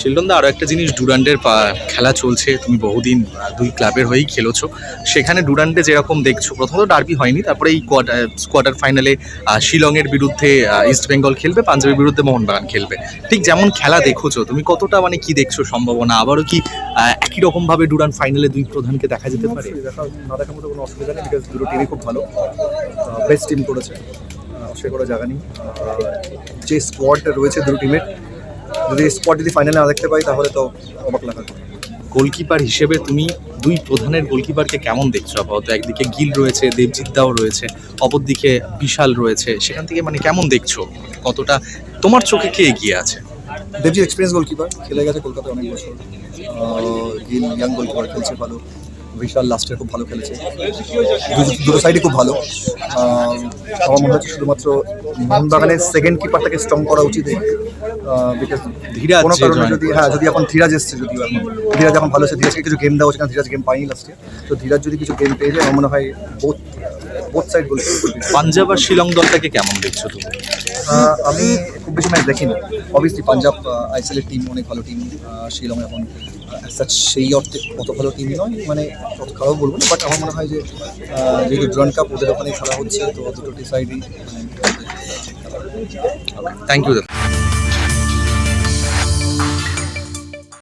শিল্টনদা আরও একটা জিনিস, ডুরান্ডের খেলা চলছে, তুমি বহুদিন দুই ক্লাবের হয়েই খেলেছো। সেখানে ডুরান্ডে যেরকম দেখছ, প্রথমত ডার্বি হয়নি, তারপরে এই কোয়ার্টার কোয়ার্টার ফাইনালে শিলংয়ের বিরুদ্ধে ইস্ট বেঙ্গল খেলবে, পাঞ্জাবের বিরুদ্ধে মোহনবাগান খেলবে। ঠিক যেমন খেলা দেখোছো, তুমি কতটা মানে কি দেখছ সম্ভাবনা? আবারও কি একই রকমভাবে ডুরান্ড ফাইনালে দুই প্রধানকে দেখা যেতে পারে? না দেখার মতো কোনো অসুবিধা নেই বিকজ দুটো টিমই খুব ভালো। বেস্ট টিম করেছে। সে করে জায়গা নেই। যে স্কোয়াডটা রয়েছে দুটো টিমের যদি স্পট যদি ফাইনালে না দেখতে পাই তাহলে তো অবাক লাগা গোলকিপার হিসেবে তুমি দুই প্রধানের গোলকিপারকে কেমন দেখছ আপাতত? একদিকে গিল রয়েছে দেবজিৎ দাও রয়েছে অপরদিকে বিশাল রয়েছে। সেখান থেকে মানে কেমন দেখছ? কতটা তোমার চোখে কে এগিয়ে আছে? দেবজি এক্সপিরিয়েন্স গোলকিপার খেলে গেছে কলকাতায় অনেক বছর। গিল ইয়াং গোলকিপার খেলছে ভালো। বিশাল লাস্টে খুব ভালো খেলেছে। দুটো সাইডে খুব ভালো। আমার মনে হচ্ছে শুধুমাত্র মোহনবাগানের সেকেন্ড কিপারটাকে স্ট্রং করা উচিত। বিকজ ধীরাজ কোনো যে কারণে যদি হ্যাঁ যদি এখন ধীরাজ এসছে যদিও এখন ধীরাজ এখন ভালো হচ্ছে ধীরাজকে কিছু গেম দেওয়া হচ্ছে কারণ ধীরাজ গেম পাইনি লাস্টে তো ধীরাজ যদি কিছু গেম পেয়ে যায় আমার মনে হয় বোথ বোথ সাইড পাঞ্জাব আর শিলং দলটাকে কেমন দেখছ তুমি? আমি খুব বেশি ম্যাচ দেখিনি। অবভিয়াসলি পাঞ্জাব আইসিএলের টিম অনেক ভালো টিম শিলং এখন such সেই অর্থে অত ভালো টিম নয় মানে অত খারাপ বলব না বাট আমার মনে হয় যে যেহেতু ড্রন কাপ ওদের ওখানে খেলা হচ্ছে তো দুটো সাইডই থ্যাংক ইউ